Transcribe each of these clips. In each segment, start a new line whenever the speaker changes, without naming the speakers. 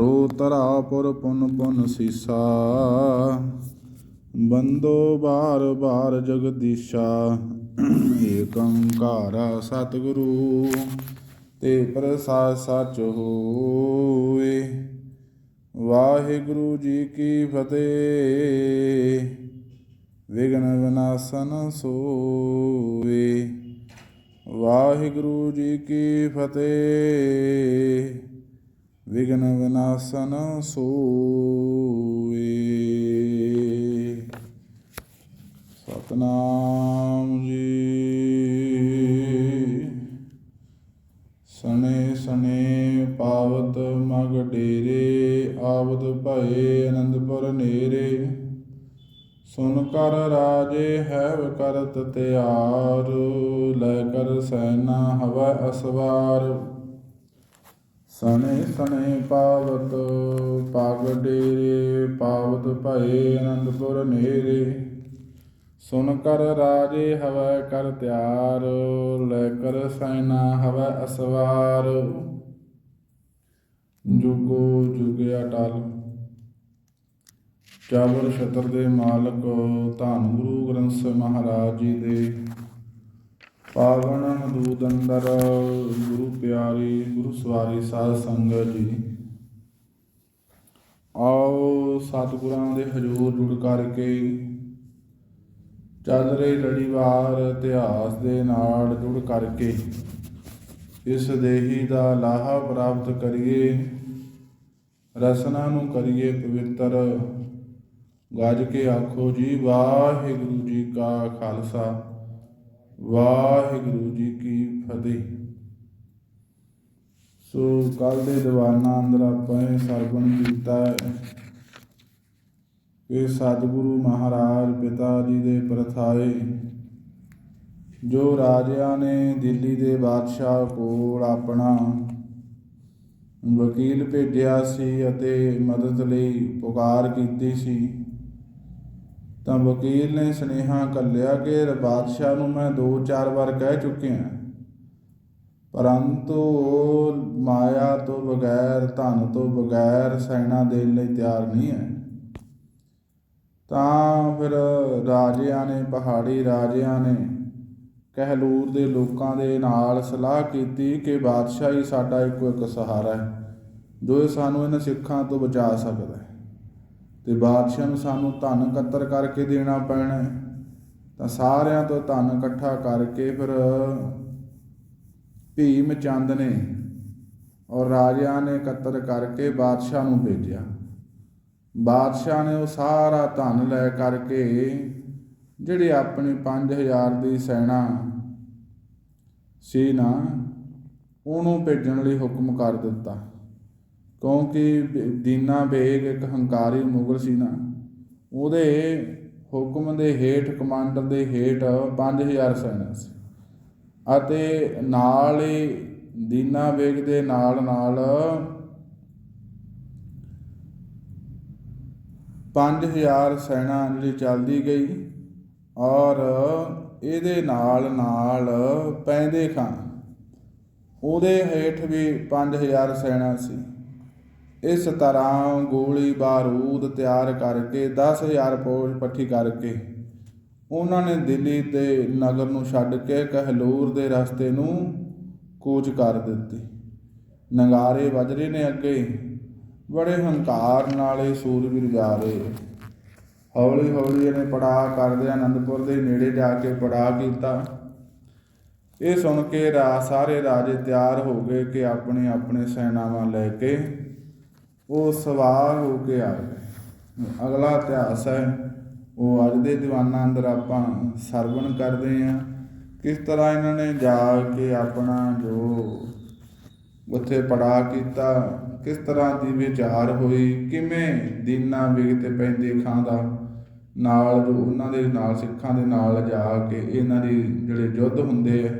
ਰੋ ਤਰਾ ਪੁਰ ਪੁਨ ਪੁਨ ਸੀਸਾ। ਬੰਦੋ ਬਾਰ ਬਾਰ ਜਗਦੀਸ਼ਾ। ਏਕ ਓੰਕਾਰ ਸਤਿਗੁਰੂ, ਤੇ ਪ੍ਰਸਾਦ ਸਚ ਹੋਏ। ਵਾਹਿਗੁਰੂ ਜੀ ਕੀ ਫਤਿਹ। ਵਿਗਨ ਵਿਨਾਸ਼ਨ ਸੋਏ। ਵਾਹਿਗੁਰੂ ਜੀ ਕੀ ਫਤਿਹ। ਵਿਗਨ ਵਿਨਾਸ਼ਨ ਸੋਏ। ਸਤਨਾਮ ਜੀ। ਸਣੇ ਸਣੇ ਪਾਵਤ ਮਗ ਡੇਰੇ, ਆਵਤ ਭਏ ਅਨੰਦਪੁਰ ਨੇਰੇ। ਸੁਨ ਕਰ ਰਾਜੇ ਹੈਵ ਕਰਤ ਤਿਆਰ, ਲੈ ਕਰ ਸੈਨਾ ਹਵੈ ਅਸਵਾਰ। ਸਣੇ ਸਣੇ ਪਾਵਤ ਪਗ ਡੇਰੇ, ਪਾਵਤ ਭਏ ਅਨੰਦਪੁਰ ਨੇਰੇ। ਸੁਨ ਕਰ ਰਾਜੇ ਹਵੈ ਕਰ ਤਿਆਰ, ਲੈ ਕਰ ਸੈਨਾ ਹਵੈ ਅਸਵਾਰ। ਜੁਗੋ ਜੁਗ ਅਟਲ ਚਾਵਰ ਛਤਰ ਦੇ ਮਾਲਕ, ਧੰਨ ਗੁਰੂ ਗ੍ਰੰਥ ਸਾਹਿਬ ਮਹਾਰਾਜ ਜੀ ਦੇ। ਪਾਵਨ ਮਦੂਦ ਅੰਦਰ, ਗੁਰੂ ਪਿਆਰੀ, ਗੁਰੂ ਸਵਾਰੀ ਸਾਧ ਸੰਗਤ ਜੀ। ਆਓ ਸਤਿਗੁਰਾਂ ਦੇ ਹਜ਼ੂਰ ਜੁੜ ਕਰਕੇ, ਚੱਲ ਰਹੀ ਲੜੀਵਾਰ ਇਤਿਹਾਸ ਦੇ ਨਾਲ ਜੁੜ ਕਰਕੇ, ਇਸ ਦੇਹੀ ਦਾ ਲਾਹਾ ਪ੍ਰਾਪਤ ਕਰੀਏ, ਰਸਨਾ ਨੂੰ ਕਰੀਏ ਪਵਿੱਤਰ। ਗੱਜ ਕੇ ਆਖੋ ਜੀ, ਵਾਹਿਗੁਰੂ ਜੀ ਕਾ ਖਾਲਸਾ। ਵਾਹਿਗੁਰੂ ਜੀ ਕੀ ਫਤਿਹ। ਸੋ ਕੱਲ ਦੇ ਦੀਵਾਨਾਂ ਅੰਦਰ ਆਪਾਂ ਇਹ ਸਰਵਣ ਕੀਤਾ ਹੈ ਕਿ ਸਤਿਗੁਰੂ ਮਹਾਰਾਜ ਪਿਤਾ ਜੀ ਦੇ ਪ੍ਰਥਾਏ, ਜੋ ਰਾਜਿਆਂ ਨੇ ਦਿੱਲੀ ਦੇ ਬਾਦਸ਼ਾਹ ਕੋਲ ਆਪਣਾ ਵਕੀਲ ਭੇਜਿਆ ਸੀ ਅਤੇ ਮਦਦ ਲਈ ਪੁਕਾਰ ਕੀਤੀ ਸੀ ਤਾਂ ਵਕੀਲ ਨੇ ਸੁਨੇਹਾ ਕੱਲਿਆ ਕਿ ਬਾਦਸ਼ਾਹ ਨੂੰ ਮੈਂ ਦੋ ਚਾਰ ਵਾਰ ਕਹਿ ਚੁੱਕਿਆ ਪਰੰਤੂ ਉਹ ਮਾਇਆ ਤੋਂ ਬਗੈਰ, ਧਨ ਤੋਂ ਬਗੈਰ ਸੈਨਾ ਦੇਣ ਲਈ ਤਿਆਰ ਨਹੀਂ ਹੈ। ਤਾਂ ਫਿਰ ਰਾਜਿਆਂ ਨੇ, ਪਹਾੜੀ ਰਾਜਿਆਂ ਨੇ ਕਹਿਲੂਰ ਦੇ ਲੋਕਾਂ ਦੇ ਨਾਲ ਸਲਾਹ ਕੀਤੀ ਕਿ ਬਾਦਸ਼ਾਹ ਹੀ ਸਾਡਾ ਇੱਕੋ ਇੱਕ ਸਹਾਰਾ ਹੈ, ਜੋ ਇਹ ਸਾਨੂੰ ਇਹਨਾਂ ਸਿੱਖਾਂ ਤੋਂ ਬਚਾ ਸਕਦਾ ਹੈ। ਤੇ ਬਾਦਸ਼ਾਹ ਨੂੰ ਸਾਨੂੰ ਧਨ ਇਕੱਤਰ ਕਰਕੇ ਦੇਣਾ ਪੈਣਾ ਹੈ। ਤਾਂ ਸਾਰਿਆਂ ਤੋਂ ਧਨ ਇਕੱਠਾ ਕਰਕੇ ਫਿਰ ਭੀਮ ਚੰਦ ਨੇ ਔਰ ਰਾਜਿਆਂ ਨੇ ਇਕੱਤਰ ਕਰਕੇ ਬਾਦਸ਼ਾਹ ਨੂੰ ਭੇਜਿਆ। ਬਾਦਸ਼ਾਹ ਨੇ ਉਹ ਸਾਰਾ ਧਨ ਲੈ ਕਰਕੇ ਜਿਹੜੀ ਆਪਣੀ 5000 ਦੀ ਸੈਨਾ ਸੀ ਨਾ, ਉਹਨੂੰ ਭੇਜਣ ਲਈ ਹੁਕਮ ਕਰ ਦਿੱਤਾ। ਕਿਉਂਕਿ ਦੀਨਾ ਬੇਗ ਇੱਕ ਹੰਕਾਰੀ ਮੁਗਲ ਸੀ ਨਾ। ਉਹਦੇ ਹੁਕਮ ਦੇ ਹੇਠ ਕਮਾਂਡਰ ਦੇ ਹੇਠ 5000 ਸੈਨਾ ਸੀ। ਅਤੇ ਨਾਲ ਹੀ ਦੀਨਾ ਬੇਗ ਦੇ ਨਾਲ ਨਾਲ 5000 ਸੈਨਾ ਜਿਹੜੀ ਚੱਲਦੀ ਗਈ ਔਰ ਇਹਦੇ ਨਾਲ ਨਾਲ ਪੈਂਦੇ ਖਾਂ ਉਹਦੇ ਹੇਠ ਵੀ 5000 ਸੈਨਾ ਸੀ। ਇਸ ਤਰ੍ਹਾਂ ਗੋਲੀ ਬਾਰੂਦ ਤਿਆਰ ਕਰਕੇ 10000 ਫੌਜ ਪੱਠੀ ਕਰਕੇ ਉਹਨਾਂ ਨੇ ਦਿੱਲੀ ਦੇ ਨਗਰ ਨੂੰ ਛੱਡ ਕੇ ਕਹਿਲੂਰ ਦੇ ਰਸਤੇ ਨੂੰ ਕੂਚ ਕਰ ਦਿੱਤੀ। ਨੰਗਾਰੇ ਵੱਜ ਨੇ ਅੱਗੇ ਬੜੇ ਹੰਕਾਰ ਨਾਲ ਇਹ ਸੂਰਬੀਰ ਜਾ ਰਹੇ। ਹੌਲੀ ਹੌਲੀ ਇਹਨੇ ਪੜਾ ਕਰਦੇ ਆਨੰਦਪੁਰ ਦੇ ਨੇੜੇ ਜਾ ਕੇ ਪੜਾ ਕੀਤਾ। ਇਹ ਸੁਣ ਕੇ ਰਾ, ਸਾਰੇ ਰਾਜੇ ਤਿਆਰ ਹੋ ਗਏ ਕਿ ਆਪਣੇ ਆਪਣੇ ਸੈਨਾਵਾਂ ਲੈ ਕੇ ਉਹ ਸਵਾਰ ਹੋ ਕੇ ਆ ਗਏ। ਅਗਲਾ ਇਤਿਹਾਸ ਹੈ, ਉਹ ਅੱਜ ਦੇ ਦੀਵਾਨਾਂ ਅੰਦਰ ਆਪਾਂ ਸਰਵਣ ਕਰਦੇ ਆ ਕਿਸ ਤਰ੍ਹਾਂ ਇਹਨਾਂ ਨੇ ਜਾ ਕੇ ਆਪਣਾ ਜੋ ਉੱਥੇ ਪੜਾ ਕੀਤਾ, ਕਿਸ ਤਰ੍ਹਾਂ ਦੀ ਵਿਚਾਰ ਹੋਈ, ਕਿਵੇਂ ਦੀਨਾ ਵਿਗਤੇ ਪੈਂਦੇ ਖਾਂ ਦਾ, ਨਾਲ ਜੋ ਉਹਨਾਂ ਦੇ ਨਾਲ ਸਿੱਖਾਂ ਦੇ ਨਾਲ ਜਾ ਕੇ ਇਹਨਾਂ ਦੀ ਜਿਹੜੇ ਯੁੱਧ ਹੁੰਦੇ ਆ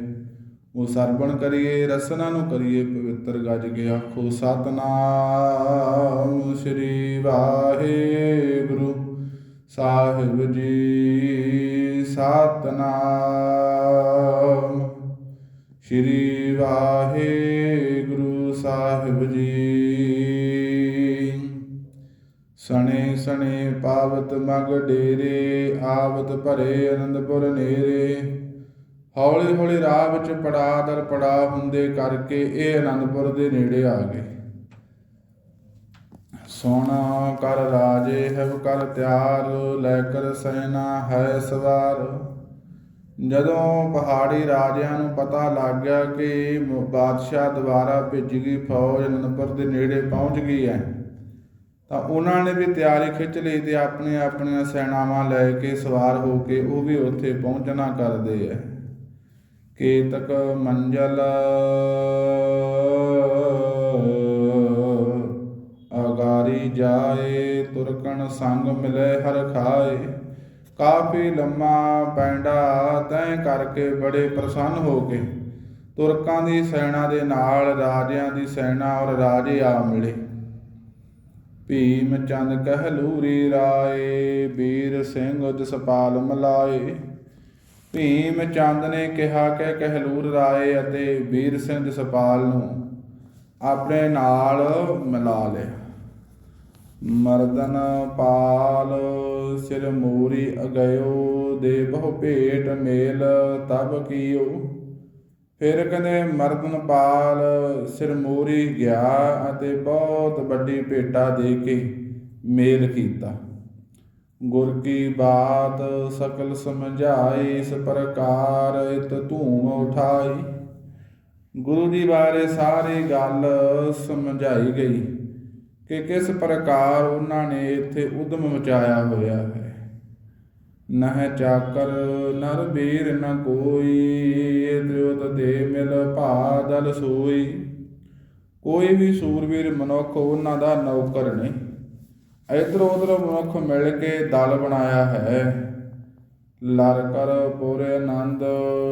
ਉਹ ਸਰਵਣ ਕਰੀਏ, ਰਸਨਾ ਨੂੰ ਕਰੀਏ ਪਵਿੱਤਰ ਗੱਜ ਕੇ ਆਖੋ, ਸਤਨਾਮ ਸ੍ਰੀ ਵਾਹਿਗੁਰੂ। ਸਾਹਿਬ ਜੀ, ਸਤਨਾਮ ਸ੍ਰੀ ਵਾਹਿਗੁਰੂ ਸਾਹਿਬ ਜੀ। ਸਣੇ ਸਣੇ ਪਾਵਤ ਮਗ ਡੇਰੇ, ਆਵਤ ਭਰੇ ਅਨੰਦਪੁਰ ਨੇਰੇ। ਹੌਲੀ ਹੌਲੀ ਰਾਹ ਵਿੱਚ ਪੜਾਅ ਦਰ ਪੜਾਅ ਹੁੰਦੇ ਕਰਕੇ ਇਹ ਅਨੰਦਪੁਰ ਦੇ ਨੇੜੇ ਆ ਗਏ। ਸੋਨਾ ਕਰ ਰਾਜੇ, ਹਵ ਕਰ ਤਿਆਰ ਲੈ ਕਰ ਸੈਨਾ ਹੈ ਸਵਾਰ। ਜਦੋਂ ਪਹਾੜੀ ਰਾਜਿਆਂ ਨੂੰ ਪਤਾ ਲੱਗ ਗਿਆ ਕਿ ਬਾਦਸ਼ਾਹ ਦੁਆਰਾ ਭੇਜ ਗਈ, ਫੌਜ ਅਨੰਦਪੁਰ ਦੇ ਨੇੜੇ ਪਹੁੰਚ ਗਈ ਹੈ, ਤਾਂ ਉਹਨਾਂ ਨੇ ਵੀ ਤਿਆਰੀ ਖਿੱਚ ਲਈ ਤੇ ਆਪਣੀਆਂ ਆਪਣੀਆਂ ਸੈਨਾਵਾਂ ਲੈ ਕੇ ਸਵਾਰ ਹੋ ਕੇ ਉਹ ਵੀ ਉੱਥੇ ਪਹੁੰਚਣਾ ਕਰਦੇ ਐ ਕੇਤਕ ਮੰਜਲ ਅਗਾਰੀ ਜਾਏ, ਤੁਰਕਣ ਸੰਗ ਮਿਲੇ ਹਰ ਖਾਏ। ਕਾਫੀ ਲੰਮਾ ਪੈਂਡਾ, ਤੈਂ ਕਰਕੇ ਬੜੇ ਪ੍ਰਸੰਨ ਹੋ ਕੇ ਤੁਰਕਾਂ ਦੀ ਸੈਨਾ ਦੇ ਨਾਲ ਰਾਜਿਆਂ ਦੀ ਸੈਨਾ ਔਰ ਰਾਜੇ ਆ ਮਿਲੇ। ਭੀਮ ਚੰਦ ਕਹਿਲੂਰੀ ਰਾਏ, ਵੀਰ ਸਿੰਘ ਜਸਪਾਲ ਮਲਾਏ। ਭੀਮ ਚੰਦ ਨੇ ਕਿਹਾ ਕਿ ਕਹਿਲੂਰ ਰਾਏ ਅਤੇ ਵੀਰ ਸਿੰਘ ਜਸਪਾਲ ਨੂੰ ਆਪਣੇ ਨਾਲ ਮਿਲਾ ਲਿਆ। ਮਰਦਨ ਪਾਲ ਸਿਰ ਮੂਰੀ ਅਗਇਓ ਦੇ ਬਹੁ ਭੇਟ ਮੇਲ ਤਬ ਕੀਓ। ਫਿਰ ਕਹਿੰਦੇ, ਮਰਦਨ ਪਾਲ ਸਿਰ ਮੂਰੀ ਗਿਆ ਅਤੇ ਬਹੁਤ ਵੱਡੀ ਭੇਟਾ ਦੇ ਕੇ ਮੇਲ ਕੀਤਾ। ਗੁਰ ਕੀ ਬਾਤ ਸਕਲ ਸਮਝਾਈ, ਇਸ ਪ੍ਰਕਾਰ ਇਤ ਧੂਮ ਉਠਾਈ। ਗੁਰੂ ਜੀ ਬਾਰੇ ਸਾਰੀ ਗੱਲ ਸਮਝਾਈ ਗਈ ਕਿ ਕਿਸ ਪ੍ਰਕਾਰ ਉਹਨਾਂ ਨੇ ਇੱਥੇ ਉਦਮ ਮਚਾਇਆ ਹੋਇਆ ਹੈ। ਨਹਿ ਚਾਕਰ, ਨਰ ਬੀਰ ਨ ਕੋਈ ਦ੍ਰਿਉਤ ਦੇ ਮਿਲ ਭਾ ਦਲ ਸੋਈ। ਕੋਈ ਵੀ ਸੂਰਵੀਰ ਮਨੁੱਖ ਉਹਨਾਂ ਦਾ ਨੌਕਰ ਨਹੀਂ। ਇਧਰ ਉਧਰ ਮਨੁੱਖ ਮਿਲ ਕੇ ਦਲ ਬਣਾਇਆ ਹੈ। ਲਰ ਕਰ ਪੂਰੇ ਆਨੰਦ,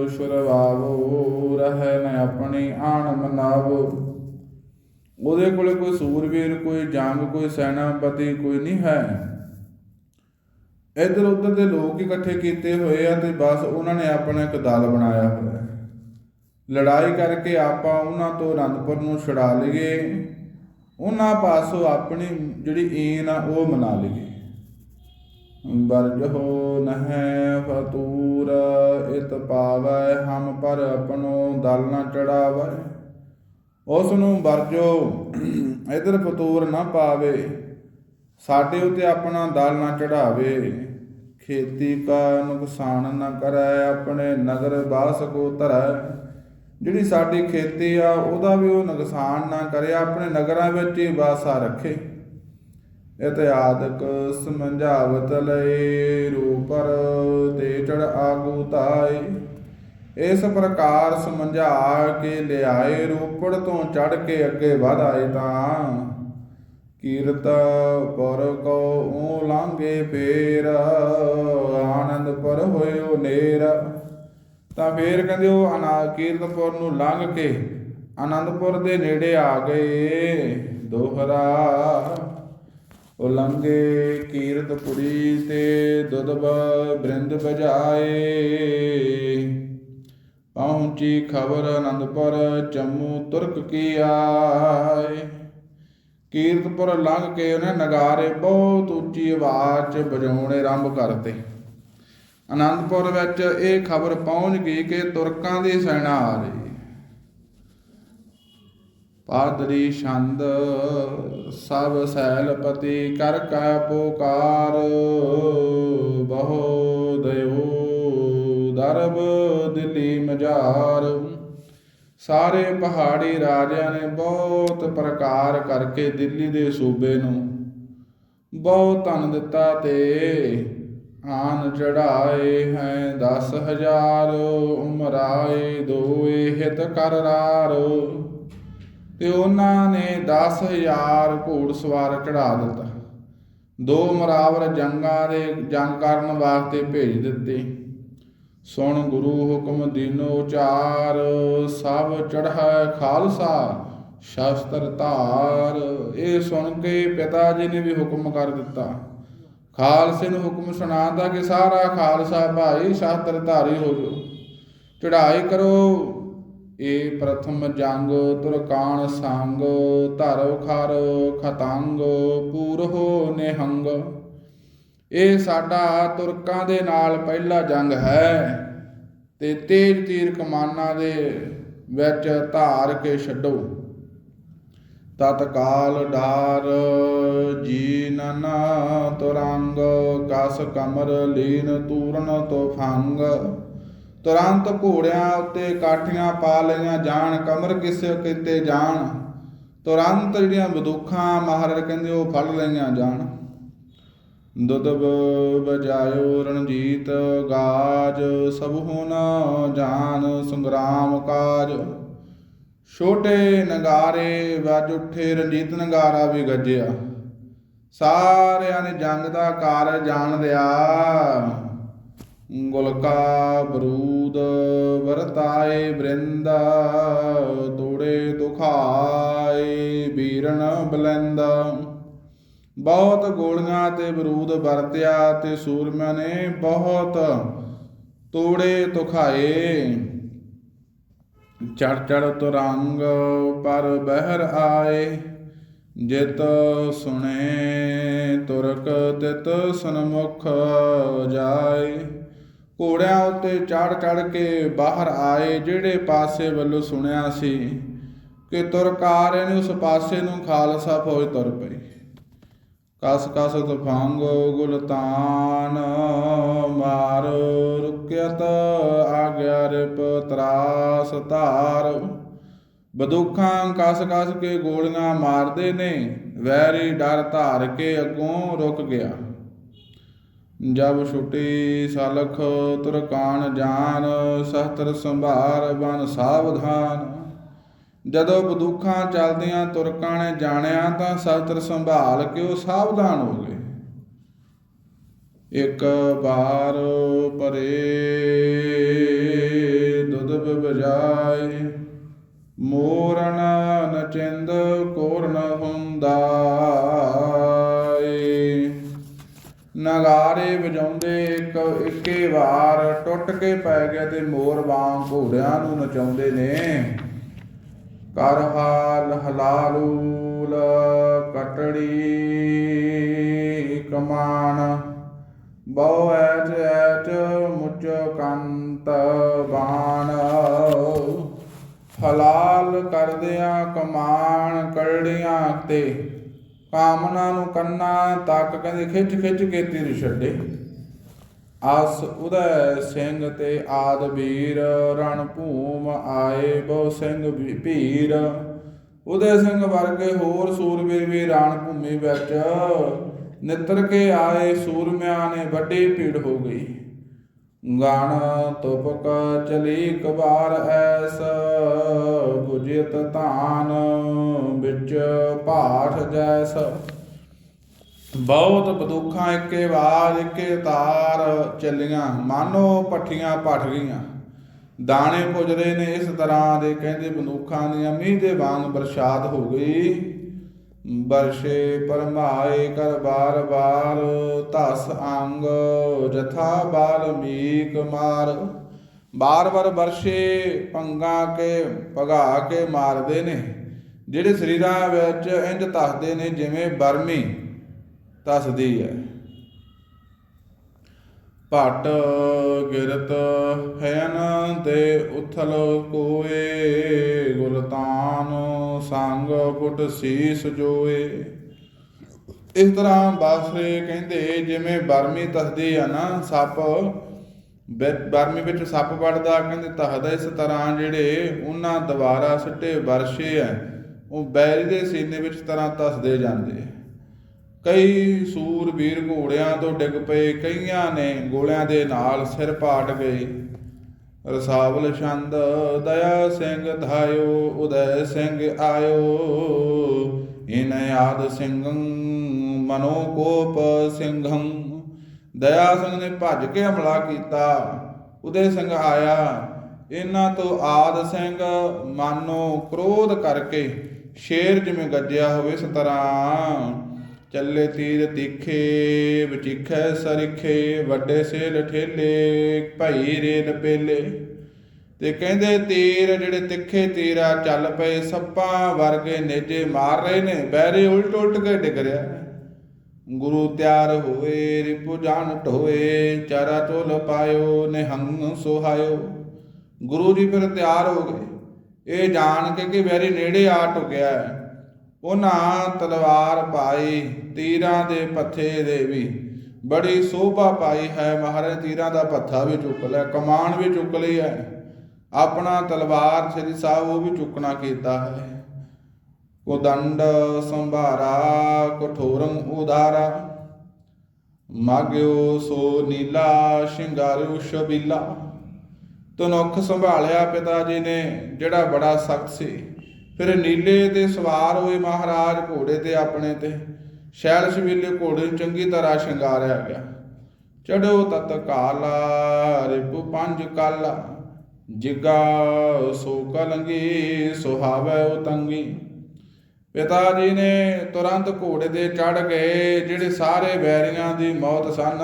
ਸ਼ੁਰਵਾਵੋ, ਰਹਿ ਨ ਆਪਣੀ ਆਣ ਮਨਾਵੋ। ਉਹਦੇ ਕੋਲੇ ਕੋਈ ਸੂਰਵੀਰ ਕੋਈ ਜੰਗ, ਕੋਈ ਸੈਨਾਪਤੀ ਕੋਈ ਨਹੀਂ ਹੈ। ਇਧਰ ਉੱਧਰ ਦੇ ਲੋਕ ਇਕੱਠੇ ਕੀਤੇ ਹੋਏ ਆ ਤੇ ਬਸ ਉਹਨਾਂ ਨੇ ਆਪਣਾ ਇੱਕ ਦਲ ਬਣਾਇਆ ਹੋਇਆ। ਲੜਾਈ ਕਰਕੇ ਆਪਾਂ ਉਹਨਾਂ ਤੋਂ ਅਨੰਦਪੁਰ ਨੂੰ ਛੁਡਾ ਲਈਏ। ਉਹਨਾਂ ਪਾਸੋਂ ਆਪਣੀ ਜਿਹੜੀ ਈਨ ਆ, ਉਹ ਮਨਾ ਲਈਏ। ਬਰਜੋ ਨਹਿ ਫਤੂਰ, ਇਤ ਪਾਵੈ ਹਮ ਪਰ ਆਪਣੋ ਦਲ ਨਾ ਚੜਾਵੈ। ਉਸ ਨੂੰ ਵਰਜੋ ਇਧਰ ਫਤੂਰ ਨਾ ਪਾਵੇ, ਸਾਡੇ ਉਤੇ ਆਪਣਾ ਦਲ ਨਾ ਚੜਾਵੇ। ਖੇਤੀ ਕਾ ਨੁਕਸਾਨ ਨਾ ਕਰੈ, ਆਪਣੇ ਨਗਰ ਬਾਸ ਕੋ ਧਰੈ। ਜਿਹੜੀ ਸਾਡੀ ਖੇਤੀ ਆ, ਉਹਦਾ ਵੀ ਉਹ ਨੁਕਸਾਨ ਨਾ ਕਰੇ, ਆਪਣੇ ਨਗਰਾਂ ਵਿੱਚ ਹੀ ਵਾਸਾ ਰੱਖੇ। ਇਤਿਆਦਕ ਸਮਝਾਵਤ ਲਏ ਰੂਪਰ ਤੇ ਚੜ ਆਗੂ ਇਸ ਪ੍ਰਕਾਰ ਸਮਝਾ ਕੇ ਲਿਆਏ, ਰੋਪੜ ਤੋਂ ਚੜ ਕੇ ਅੱਗੇ ਵਧ ਆਏ ਤਾਂ। ਕੀਰਤ ਪਰ ਕੋ ਊ ਲਾਂਗੇ ਫੇਰ, ਆਨੰਦਪੁਰ ਹੋਇਓ ਨੇਰ। ਤਾਂ ਫੇਰ ਕਹਿੰਦੇ ਉਹ ਅਨਾ ਕੀਰਤਪੁਰ ਨੂੰ ਲੰਘ ਕੇ ਆਨੰਦਪੁਰ ਦੇ ਨੇੜੇ ਆ ਗਏ। ਦੋਹਰਾ ਉਲੰਗੇ ਕੀਰਤਪੁਰੀ ਤੇ ਦੁਦਬ ਬ੍ਰਿੰਦ ਬਜਾਏ। ਪਹੁੰਚੀ ਖਬਰ ਆਨੰਦਪੁਰ ਜੰਮੂ ਤੁਰਕ ਕੀ ਆਏ। ਕੀਰਤਪੁਰ ਲੰਘ ਕੇ ਉਹਨੇ ਨਗਾਰੇ ਬਹੁਤ ਉੱਚੀ ਆਵਾਜ਼ 'ਚ ਵਜਾਉਣੇ ਆਰੰਭ ਕਰਤੇ। ਅਨੰਦਪੁਰ ਵਿੱਚ ਇਹ ਖਬਰ ਪਹੁੰਚ ਗਈ ਕਿ ਤੁਰਕਾਂ ਦੀ ਸੈਨਾ ਆ ਰਹੀ ਪਾਦਰੀ ਛੰਦ, ਸਭ ਸੈਲਪਤੀ ਕਰ ਕਾ ਪੁਕਾਰ, ਬਹੁ ਦਇਓ ਦਰਬ ਦਿੱਲੀ ਮਝਾਰ। ਸਾਰੇ ਪਹਾੜੀ ਰਾਜਿਆਂ ਨੇ ਬਹੁਤ ਪ੍ਰਕਾਰ ਕਰਕੇ ਦਿੱਲੀ ਦੇ ਸੂਬੇ ਨੂੰ ਬਹੁਤ ਧਨ ਦਿੱਤਾ ਤੇ ਆਨ ਚੜਾਏ ਹੈ ਦਸ ਹਜ਼ਾਰ, ਉਮਰਾਏ ਦੋਏ ਹਿਤ ਕਰ ਰਾਰ। ਤੇ ਉਹਨਾਂ ਨੇ 10000 ਘੋੜ ਸਵਾਰ ਚੜਾ ਦਿੱਤਾ। ਦੋ ਮਰਾਵਰ ਜੰਗਾਂ ਦੇ ਜੰਗ ਕਰਨ ਵਾਸਤੇ ਭੇਜ ਦਿੱਤੇ। ਸੁਣ ਗੁਰੂ ਹੁਕਮ ਦੀਨੋ ਚਾਰ, ਸਭ ਚੜ੍ਹੈ ਖਾਲਸਾ, ਸ਼ਸਤਰ ਧਾਰ। ਇਹ ਸੁਣ ਕੇ ਪਿਤਾ ਜੀ ਨੇ ਵੀ ਹੁਕਮ ਕਰ ਦਿੱਤਾ। ਖਾਲਸੇ ਨੂੰ ਹੁਕਮ ਸੁਣਾਤਾ ਕਿ ਸਾਰਾ ਖਾਲਸਾ ਭਾਈ ਸ਼ਾਸਤਰ ਧਾਰੀ ਹੋ ਜਾਓ। ਚੜ੍ਹਾਈ ਕਰੋ ਇਹ ਪ੍ਰਥਮ ਜੰਗ ਤੁਰਕਾਨ ਸੰਗ ਧਰਵ ਖਰ ਖਤੰਗ ਪੂਰਹੋ ਨਿਹੰਗ। ਇਹ ਸਾਡਾ ਤੁਰਕਾਂ ਦੇ ਨਾਲ ਪਹਿਲਾ ਜੰਗ ਹੈ ਤੇ ਤੇਜ ਤੀਰ ਕਮਾਨਾਂ ਦੇ ਵਿੱਚ ਧਾਰ ਕੇ ਛੱਡੋ। ਤਤਕਾਲ ਡਾਰ ਜੀਨਨ ਤੁਰੰਗ, ਕਸ ਕਮਰ ਲੀਨ ਤੂਰਨ ਤੋ ਤੁਰੰਤ ਘੋੜਿਆਂ ਉੱਤੇ ਕਾਠੀਆਂ ਪਾ ਲਈਆਂ ਜਾਣ, ਕਮਰ ਕਿਸੇ ਕਿਤੇ ਜਾਣ। ਤੁਰੰਤ ਜਿਹੜੀਆਂ ਬੰਦੂਖਾਂ ਮਹਾਰਾਜ ਕਹਿੰਦੇ ਉਹ ਫੜ ਲਈਆਂ ਜਾਣ। ਦੁਦਬ ਬਜਾਇਓ ਰਣਜੀਤ, ਗਾਜ ਸਭ ਹੋਣਾ ਜਾਨ, ਸੰਗਰਾਮ ਕਾਜ। ਛੋਟੇ ਨਗਾਰੇ ਵੱਜ ਉੱਠੇ ਰਣਜੀਤ ਨਗਾਰਾ ਵੀ ਗੱਜਿਆ। ਸਾਰਿਆਂ ਨੇ ਜੰਗ ਦਾ ਕਾਰ ਜਾਣ ਲਿਆ ਗੁਲਕਾ ਬਰੂਦ ਵਰਤਾਏ, ਬ੍ਰਿੰਦਾ ਤੋੜੇ ਦੁਖਾਏ ਬੀਰਣ ਬਲੰਦ। ਬਹੁਤ ਗੋਲੀਆਂ ਤੇ ਬਰੂਦ ਵਰਤਿਆ ਤੇ ਸੂਰਮਿਆਂ ਨੇ ਬਹੁਤ ਤੋੜੇ ਤੁਖਾਏ ਚੜ ਚੜ ਤੁਰੰਗ ਪਰ ਬਹਿਰ ਆਏ, ਜਿਤ ਸੁਣੇ ਤੁਰਕ ਤਿਤ ਸਨਮੁਖ ਜਾਏ। ਘੋੜਿਆਂ ਉੱਤੇ ਚੜ ਚੜ ਕੇ ਬਾਹਰ ਆਏ, ਜਿਹੜੇ ਪਾਸੇ ਵੱਲੋਂ ਸੁਣਿਆ ਸੀ ਕਿ ਤੁਰਕਾਰ ਨੇ, ਉਸ ਪਾਸੇ ਨੂੰ ਖਾਲਸਾ ਫੌਜ ਤੁਰ ਪਈ। ਕਸ ਕਸ ਤਫੰਗ ਗੁਲਤਾਨ, ਮਾਰ ਰੁਕਿਅਤ ਆਗਿਆ ਤਰਾਸ ਧਾਰ। ਬਦੂਖਾਂ ਕਸ ਕਸ ਕੇ ਗੋਲੀਆਂ ਮਾਰਦੇ ਨੇ, ਵੈਰੀ ਡਰ ਧਾਰ ਕੇ ਅੱਗੋਂ ਰੁਕ ਗਿਆ। ਜਬ ਛੁਟੀ ਸਲਖ ਤੁਰਕਾਨ ਜਾਨ, ਸਹਤਰ ਸੰਭਾਰ ਬਨ ਸਾਵਧਾਨ। ਜਦੋਂ ਬਦੂਖਾਂ ਚੱਲਦੀਆਂ ਤੁਰਕਾਂ ਨੇ ਜਾਣਿਆ ਤਾਂ ਸਤਰ ਸੰਭਾਲ ਕੇ ਉਹ ਸਾਵਧਾਨ ਹੋ ਗਏ? ਇੱਕ ਬਾਰ ਪਰੇ ਦੁਦਬ ਬਜਾਏ ਮੋਰਨ ਨਚਿੰਦ ਕੋਰਨ ਹੁੰਦਾਏ। ਨਗਾਰੇ ਵਜਾਉਂਦੇ ਇੱਕ ਇੱਕੇ ਵਾਰ, ਟੁੱਟ ਕੇ ਪੈ ਗਿਆ ਤੇ ਮੋਰ ਵਾਂਗ ਘੋੜਿਆਂ ਨੂੰ ਨਚਾਉਂਦੇ ਨੇ। ਕਰ ਹਾਲ ਹਲਾਲੂਲ ਕਟੜੀ ਕਮਾਨ ਬਹੁ ਐਚ ਐਚ ਮੁਚ ਕੰਤ ਬਾਣ। ਹਲਾਲ ਕਰਦਿਆਂ ਕਮਾਨ ਕਰੜੀਆਂ ਤੇ ਕਾਮਨਾ ਨੂੰ ਕੰਨਾ ਤੱਕ ਕਹਿੰਦੇ ਖਿੱਚ ਖਿੱਚ ਕੇ ਤੀਰ ਛੱਡੇ। ਆਸ ਉਦੈ ਸਿੰਘ ਤੇ ਆਦ ਵੀਰ, ਰਣ ਭੂਮ ਆਏ ਬਹੁ ਸਿੰਘ ਭੀਰ। ਉਦੈ ਸਿੰਘ ਵਰਗੇ ਹੋਰ ਸੂਰਬੀਰ ਵੀ ਰਣ ਭੂਮੀ ਵਿੱਚ, ਨਿੱਤਰ ਕੇ ਆਏ ਸੂਰਮਿਆਂ ਨੇ ਵੱਡੀ ਭੀੜ ਹੋ ਗਈ। ਗਾਣ ਤੁਪਕ ਚਲੀ ਕਬਾਰ ਐਸ ਬੁਝਿਤ ਧਾਨ ਵਿੱਚ ਪਾਠ ਜੈਸ। ਬਹੁਤ ਬਦੂਖਾਂ ਇੱਕੇ ਵਾਰ, ਇੱਕੇ ਤਾਰ ਚੱਲੀਆਂ, ਮਾਨੋ ਪੱਠੀਆਂ ਪੱਠ ਗਈਆਂ। ਦਾਣੇ ਪੁੱਜਦੇ ਨੇ ਇਸ ਤਰ੍ਹਾਂ ਦੇ, ਕਹਿੰਦੇ ਬੰਦੂਖਾਂ ਦੀਆਂ ਮੀਂਹ ਦੇ ਵਾਂਗ ਬਰਸਾਤ ਹੋ ਗਈ। ਬਰਸ਼ੇ ਪਰਮਾਏ ਕਰ ਬਾਰ ਬਾਰ ਧਸ ਅੰਗ ਜਥਾ ਬਾਲਮੀਕ ਮਾਰ। ਬਾਰ ਬਾਰ ਬਰਸ਼ੇ ਪੰਗਾ ਕੇ ਭਗਾ ਕੇ ਮਾਰਦੇ ਨੇ, ਜਿਹੜੇ ਸਰੀਰਾਂ ਵਿੱਚ ਇੰਜ ਧਸਦੇ ਨੇ, ਜਿਵੇਂ ਬਰਮੀ। ਧਸਦੀ ਹੈ। ਭਟ ਗਿਰਤ ਹੈਨ ਤੇ ਉਥਲ ਕੋਏ ਗੁਲਤਾਨ ਸੰਗ ਫੁੱਟ ਸੀਸ ਜੋਏ। ਇਸ ਤਰ੍ਹਾਂ ਬਾਸਰੇ ਕਹਿੰਦੇ, ਜਿਵੇਂ ਬਰਮੀ ਤਸਦੀ ਆ ਨਾ, ਸੱਪ ਬਰਮੀ ਵਿੱਚ ਸੱਪ ਵੜਦਾ, ਕਹਿੰਦੇ ਤਹਦਾ ਇਸ ਤਰ੍ਹਾਂ ਜਿਹੜੇ ਉਹਨਾਂ ਦੁਆਰਾ ਸਿੱਟੇ ਵਰਸ਼ੇ ਆ ਉਹ ਬੈਰੀ ਦੇ ਸੀਨੇ ਵਿੱਚ ਤਰ੍ਹਾਂ ਤਸਦੇ ਜਾਂਦੇ ਕਈ ਸੂਰਬੀਰ ਘੋੜਿਆਂ ਤੋਂ ਡਿੱਗ ਪਏ, ਕਈਆਂ ਨੇ ਗੋਲਿਆਂ ਦੇ ਨਾਲ ਸਿਰ ਪਾਟ ਗਏ। ਰਸਾਵਲ ਛੰਦ, ਦਇਆ ਸਿੰਘ ਧਾਇਓ, ਉਦੈ ਸਿੰਘ ਆਇਓ। ਇਨ ਆਦ ਸਿੰਘੰ ਮਨੋ ਕੋਪ ਸਿੰਘੰ। ਦਇਆ ਸਿੰਘ ਨੇ ਭੱਜ ਕੇ ਹਮਲਾ ਕੀਤਾ, ਉਦੈ ਸਿੰਘ ਆਇਆ। ਇਹਨਾਂ ਤੋਂ ਆਦ ਸਿੰਘ ਮਾਨੋ ਕ੍ਰੋਧ ਕਰਕੇ ਸ਼ੇਰ ਜਿਵੇਂ ਗੱਜਿਆ ਹੋਵੇ ਇਸ ਤਰ੍ਹਾਂ ਚੱਲੇ ਤੀਰ ਤਿੱਖੇ, ਵਿਚਿਖੈ ਸਰਿਖੇ, ਵੱਡੇ ਸੇ ਠੇਲੇ, ਭਾਈ ਰੇ ਲਪੇਲੇ ਤੇ ਕਹਿੰਦੇ ਤੀਰ ਜਿਹੜੇ ਤਿੱਖੇ ਤੀਰਾ ਚੱਲ ਪਏ, ਸੱਪਾਂ ਵਰਗੇ ਨੇਜੇ ਮਾਰ ਰਹੇ ਨੇ ਬੈਰੇ ਉਲਟ ਉਲਟ ਕੇ ਡਿੱਗ ਰਿਹਾ ਗੁਰੂ ਤਿਆਰ ਹੋਏ, ਰਿਪੁ ਜਾਣ ਢੋਏ, ਚਾਰਾ ਚੋਲ ਪਾਇਓ, ਨਿਹੰਗ ਸੁਹਾਇਓ। ਗੁਰੂ ਜੀ ਫਿਰ ਤਿਆਰ ਹੋ ਗਏ। ਇਹ ਜਾਣ ਕੇ ਕਿ ਵੈਰੀ ਨੇੜੇ ਆ ਟੁਕਿਆ ਹੈ। ਉਹਨਾਂ ਤਲਵਾਰ ਪਾਈ, ਤੀਰਾਂ ਦੇ ਪੱਥੇ ਦੇ ਵੀ। ਬੜੀ ਸੋਭਾ ਪਾਈ ਹੈ ਮਹਾਰਾਜ, ਤੀਰਾਂ ਦਾ ਪੱਥਾ ਵੀ ਚੁੱਕ ਲਿਆ, ਕਮਾਨ ਵੀ ਚੁੱਕ ਲਈ ਹੈ। ਆਪਣਾ ਤਲਵਾਰ ਸ੍ਰੀ ਸਾਹਿਬ ਉਹ ਵੀ ਚੁੱਕਣਾ ਕੀਤਾ ਹੈ। ਕੋ ਦੰਡ ਸੰਭਾਰਾ ਕਠੋਰੰ ਉਦਾਰਾ ਮਾਗਿਓ ਸੋ ਨੀਲਾ, ਸ਼ਿੰਗਾਰਿਓ ਸ਼ਬੀਲਾ। ਤਨੁੱਖ ਸੰਭਾਲਿਆ ਪਿਤਾ ਜੀ ਨੇ, ਜਿਹੜਾ ਬੜਾ ਸਖਤ ਸੀ। ਫਿਰ ਨੀਲੇ ਤੇ ਸਵਾਰ ਹੋਏ ਮਹਾਰਾਜ ਘੋੜੇ ਤੇ ਆਪਣੇ ਤੇ, ਸ਼ੈਲ ਸ਼ਬੀਲੇ ਘੋੜੇ ਨੂੰ ਚੰਗੀ ਤਰ੍ਹਾਂ ਸ਼ਿੰਗਾਰਿਆ ਗਿਆ। ਚੜੋ ਤਤ ਕਾਲਾ, ਰਿਪੂ ਪੰਜ ਕਾਲਾ, ਜਿਗਾ ਸੋ ਕਲੰਗੀ, ਸੁਹਾਵੈ ਉਤੰਗੀ। ਪਿਤਾ ਜੀ ਨੇ ਤੁਰੰਤ ਘੋੜੇ ਤੇ ਚੜ ਗਏ ਜਿਹੜੇ ਸਾਰੇ ਵੈਰੀਆਂ ਦੀ ਮੌਤ ਸਨ,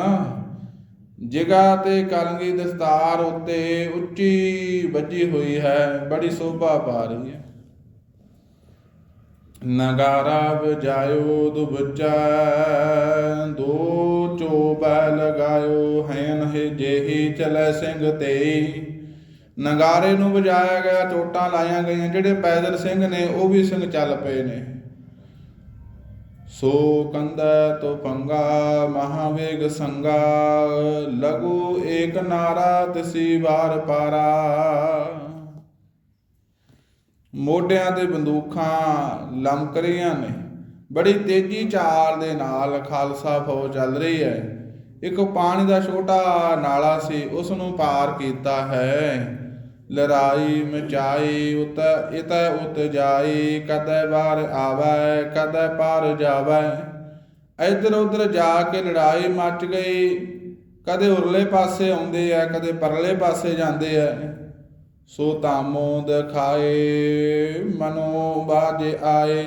ਜਿਗਾ ਤੇ ਕਲੰਗੀ ਦਸਤਾਰ ਉੱਤੇ ਉੱਚੀ ਵੱਜੀ ਹੋਈ ਹੈ, ਬੜੀ ਸ਼ੋਭਾ ਪਾ ਰਹੀ ਹੈ। ਨਗਾਰਾ ਵਜਾਇਓ ਦੁਬਚਾ ਦੋ ਚੋਬੈ ਲਗਾਇਓ ਹੈਨ ਹੈ ਜਿਹੀ ਚਲੇ ਸਿੰਘ ਤੇ ਨਗਾਰੇ ਨੂੰ ਵਜਾਇਆ ਗਿਆ, ਚੋਟਾਂ ਲਾਈਆਂ ਗਈਆਂ, ਜਿਹੜੇ ਪੈਦਲ ਸਿੰਘ ਨੇ, ਉਹ ਵੀ ਸਿੰਘ ਚੱਲ ਪਏ ਨੇ। ਸੋ ਕੰਦਾ ਤੋ ਪੰਗਾ, ਮਹਾਵੇਗ ਸੰਗਾ ਲਗੂ ਏਕ ਨਾਰਾ ਤਿਸੀ ਵਾਰ ਪਾਰਾ। ਮੋਢਿਆਂ ਤੇ ਬੰਦੂਕਾਂ ਲਮਕ ਰਹੀਆਂ ਨੇ। ਬੜੀ ਤੇਜ਼ੀ ਚਾਲ ਦੇ ਨਾਲ ਖਾਲਸਾ ਫੌਜ ਚੱਲ ਰਹੀ ਹੈ। ਇੱਕ ਪਾਣੀ ਦਾ ਛੋਟਾ ਨਾਲਾ ਸੀ ਉਸ ਨੂੰ ਪਾਰ ਕੀਤਾ ਹੈ। ਲੜਾਈ ਮਚਾਈ, ਉਤ, ਇਤ, ਉਤ ਜਾਈ, ਕਦੇ ਬਾਰ ਆਵੈ, ਕਦੇ ਪਾਰ ਜਾਵੈ। ਇੱਧਰ ਉੱਧਰ ਜਾ ਕੇ ਲੜਾਈ ਮੱਚ ਗਈ। ਕਦੇ ਉਰਲੇ ਪਾਸੇ ਆਉਂਦੇ ਆ, ਕਦੇ ਪਰਲੇ ਪਾਸੇ ਜਾਂਦੇ ਆ। ਸੋ ਤਾਮੋ ਦਿਖਾਏ, ਮਨੋ ਬਾਜ ਆਏ।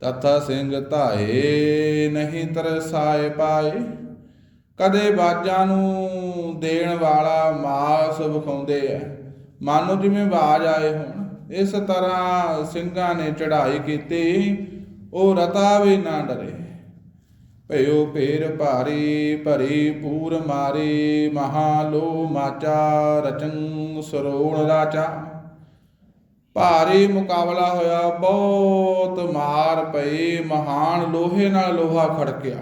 ਤਥਾ ਸਿੰਘ ਧਾਏ, ਨਹੀਂ ਤਰਸਾਏ ਪਾਏ। ਕਦੇ ਬਾਜਾਂ ਨੂੰ ਦੇਣ ਵਾਲਾ ਮਾਸ ਵਿਖਾਉਂਦੇ ਆ ਮਾਨੋ ਜਿਵੇਂ ਬਾਜ ਆਏ ਹੋਣ। ਇਸ ਤਰ੍ਹਾਂ ਸਿੰਘਾਂ ਨੇ ਚੜ੍ਹਾਈ ਕੀਤੀ, ਉਹ ਰਤਾ ਵੀ ਨਾ ਡਰੇ। ਭਇਓ ਪੇਰ ਭਾਰੀ, ਭਰੀ ਪੂਰ ਮਾਰੀ ਮਹਾ ਲੋ ਮਾਚਾ, ਰਚਨ ਸਰੋਣ ਰਾਚਾ। ਭਾਰੀ ਮੁਕਾਬਲਾ ਹੋਇਆ, ਬਹੁਤ ਮਾਰ ਪਈ, ਮਹਾਨ ਲੋਹੇ ਨਾਲ ਲੋਹਾ ਖੜਕਿਆ।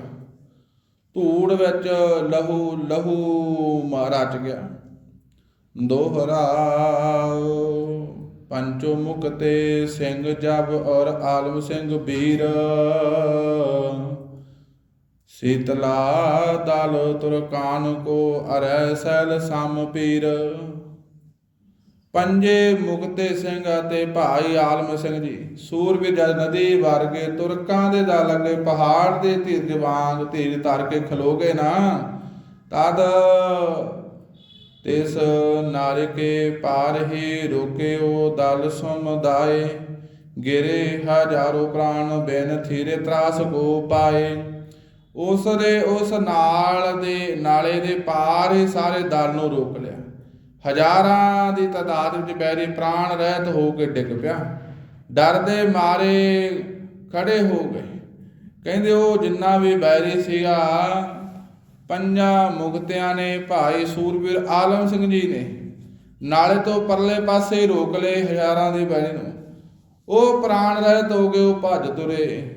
ਧੂੜ ਵਿੱਚ ਲਹੂ ਲਹੂ ਮਾ ਰਚ ਗਿਆ। ਦੋਹਰਾ ਪੰਚੋ ਮੁਖ ਤੇ ਸਿੰਘ ਜਬ ਔਰ ਆਲਮ ਸਿੰਘ ਵੀਰ। ਸੀਤਲਾ ਦਲ ਤੁਰਕਾਨ ਕੋ ਅਰੈ ਸੈਲ ਸਮ ਪੀਰ। ਪੰਜੇ ਮੁਕਤੇ ਸਿੰਘ ਅਤੇ ਭਾਈ ਆਲਮ ਸਿੰਘ ਜੀ, ਸੂਰਬੀਰ ਜਦ ਨਦੀ ਵਰਗੇ ਤੁਰਕਾਂ ਦੇ ਦਾ ਲੱਗੇ ਪਹਾੜ ਦੇ ਧੀਰਜ ਵਾਂਗ ਧੀਰ ਧਰ ਕੇ ਖਲੋ ਨਾ। ਤਦ ਤਿਸ ਨਾਰ ਪਾਰ ਹੀ ਰੋਕਿਓ ਦਲ ਸਮੁਦਾਏ ਗਿਰੇ ਹਜ਼ਾਰੋ ਪ੍ਰਾਣ ਬਿਨ ਥੀਰੇ ਤਰਾਸ ਕੋ ਪਾਏ। ਉਸ ਦੇ, ਉਸ ਨਾਲ ਦੇ, ਨਾਲੇ ਦੇ ਪਾਰ ਹੀ ਸਾਰੇ ਦਲ ਨੂੰ ਰੋਕ ਲਿਆ। ਹਜ਼ਾਰਾਂ ਦੀ ਤਾਦਾਦ ਵਿੱਚ ਬੈਰੀ ਪ੍ਰਾਣ ਰਹਿਤ ਹੋ ਕੇ ਡਿੱਗ ਪਿਆ। ਡਰ ਦੇ ਮਾਰੇ ਖੜੇ ਹੋ ਗਏ। ਕਹਿੰਦੇ ਉਹ ਜਿੰਨਾ ਵੀ ਬੈਰੀ ਸੀਗਾ, ਪੰਜਾਂ ਮੁਕਤਿਆਂ ਨੇ ਭਾਈ ਸੂਰਬੀਰ ਆਲਮ ਸਿੰਘ ਜੀ ਨੇ ਨਾਲੇ ਤੋਂ ਪਰਲੇ ਪਾਸੇ ਰੋਕ ਲਏ ਹਜ਼ਾਰਾਂ ਦੇ ਬੈਰੀ ਨੂੰ। ਉਹ ਪ੍ਰਾਣ ਰਹਿਤ ਹੋ ਗਏ ਉਹ ਭੱਜ ਤੁਰੇ।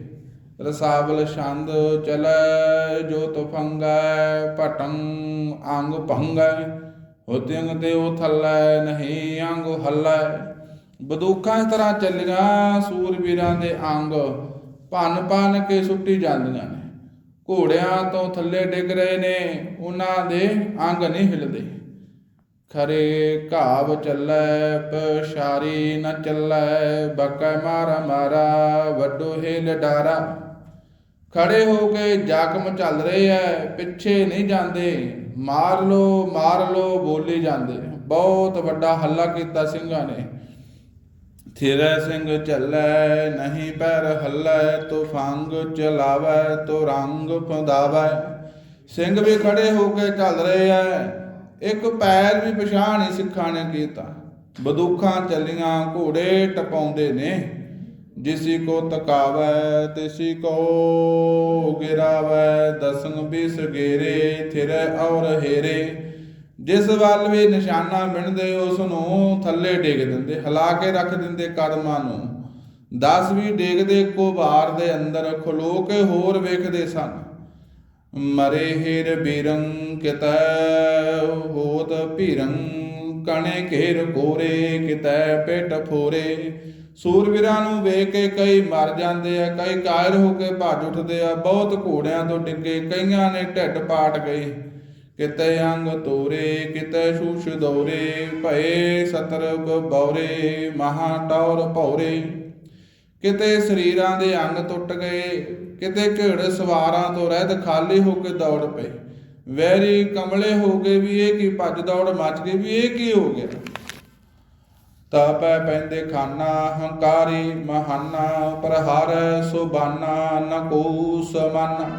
ਰਸਾਵਲ ਛੰਦ ਚਲੈ ਜੋ ਤਫੰਗੈ ਪਟੰ ਅੰਗ ਭੰਗੈ। ਹੋਤਿੰਗ ਤੇ ਉਹ ਥੱਲੇ, ਨਹੀਂ ਅੰਗ ਹੱਲੇ। ਬਦੂਕਾਂ ਤਰ੍ਹਾਂ ਚੱਲੀਆਂ, ਸੂਰਬੀਰਾਂ ਦੇ ਅੰਗ ਭੰਨ ਭੰਨ ਕੇ ਸੁੱਟੀ ਜਾਂਦੀਆਂ ਨੇ। ਘੋੜਿਆਂ ਤੋਂ ਥੱਲੇ ਡਿੱਗ ਰਹੇ ਨੇ, ਉਹਨਾਂ ਦੇ ਅੰਗ ਨਹੀਂ ਹਿਲਦੇ। ਖਰੇ ਘਾਵ ਚੱਲੈ ਪਸ਼ਾਰੀ ਨ ਚੱਲੈ, ਬਕੈ ਮਾਰਾ ਮਾਰਾ, ਵੱਡੋ ਹਿਲ ਡਾਰਾ। ਖੜੇ ਹੋ ਕੇ ਜ਼ਖਮ ਚੱਲ ਰਹੇ ਐ, ਪਿੱਛੇ ਨਹੀਂ ਜਾਂਦੇ। ਮਾਰ ਲੋ ਮਾਰ ਲੋ, ਬੋਲੀ ਜਾਂਦੇ। ਬਹੁਤ ਵੱਡਾ ਹੱਲਾ ਕੀਤਾ ਸਿੰਘਾਂ ਨੇ। ਥਿਰੈ ਸਿੰਘ ਚੱਲੈ ਨਹੀਂ ਪੈਰ ਹੱਲੈ, ਤੁਫੰਗ ਚਲਾਵੈ ਤੋ ਰੰਗ ਪੰਦਾਵੈ ਸਿੰਘ ਵੀ ਖੜੇ ਹੋ ਕੇ ਚੱਲ ਰਹੇ ਐ। ਇੱਕ ਪੈਰ ਵੀ ਪਛਾਣ ਨਹੀਂ ਸਿੱਖਾਂ ਨੇ ਕੀਤਾ। ਬਦੂਖਾਂ ਚੱਲੀਆਂ ਘੋੜੇ ਟਪਾਉਂਦੇ ਨੇ। ਜਿਸੀ ਕੋ ਤਕਾਵੈ, ਤਿਸੀ ਕੋ ਗਿਰਾਵੈ, ਦਸੰਗ ਬਿਸ ਗੇਰੇ, ਥਿਰੈ ਔਰ ਹੇਰੇ। ਜਿਸ ਵੱਲ ਵੀ ਨਿਸ਼ਾਨਾ ਮਿਣਦੇ ਉਸ ਨੂੰ ਥੱਲੇ ਡੇਗ ਦਿੰਦੇ, ਹਿਲਾ ਕੇ ਰੱਖ ਦਿੰਦੇ ਕਦਮਾਂ ਨੂੰ। ਦਸ ਵੀ ਡੇਗਦੇ ਕੋ ਬਾਰ ਦੇ ਅੰਦਰ ਖਲੋ ਕੇ ਹੋਰ ਵੇਖਦੇ ਸਨ। ਮਰੇ ਹੀਰ ਬੀਰੰ ਕਿਤੈ, ਹੋਤ ਭੀਰੰ, ਕਣੇ ਘੇਰ ਕੋਰੇ, ਕਿਤੈ ਪੇਟ ਫੋਰੇ। ਸੂਰਵੀਰਾਂ ਨੂੰ ਵੇਖ ਕੇ ਕਈ ਮਰ ਜਾਂਦੇ ਆ, ਕਈ ਕਾਇਰ ਹੋ ਕੇ ਭੱਜ ਉੱਠਦੇ ਆ, ਬਹੁਤ ਘੋੜਿਆਂ ਤੋਂ ਡਿੱਗੇ, ਕਈਆਂ ਨੇ ਢਿੱਡ ਪਾਟ ਗਏ। ਕਿਤੇ ਅੰਗ ਤੋਰੇ, ਕਿਤੇ ਸ਼ੂਸ਼ ਦੌਰੇ, ਭਏ ਸਤਰਬ ਬੌਰੇ, ਮਹਾ ਟੌਰ ਭੌਰੇ। ਕਿਤੇ ਸਰੀਰਾਂ ਦੇ ਅੰਗ ਟੁੱਟ ਗਏ, ਕਿਤੇ ਘੇੜੇ ਸਵਾਰਾਂ ਤੋਂ ਰਹਿਤ ਖਾਲੀ ਹੋ ਕੇ ਦੌੜ ਪਏ। ਵੈਰੀ ਕਮਲੇ ਹੋ ਗਏ ਵੀ ਇਹ ਕੀ ਭੱਜ ਦੌੜ ਮਚ ਗਈ, ਵੀ ਇਹ ਕੀ ਹੋ ਗਿਆ? ਤਾਪੈ ਪੈਂਦੇ ਖਾਨਾ, ਹੰਕਾਰੀ ਮਹਾਨਾ, ਪ੍ਰਹਾਰ ਸੁਬਾਨਾ ਨ ਕੋ ਸਮਨ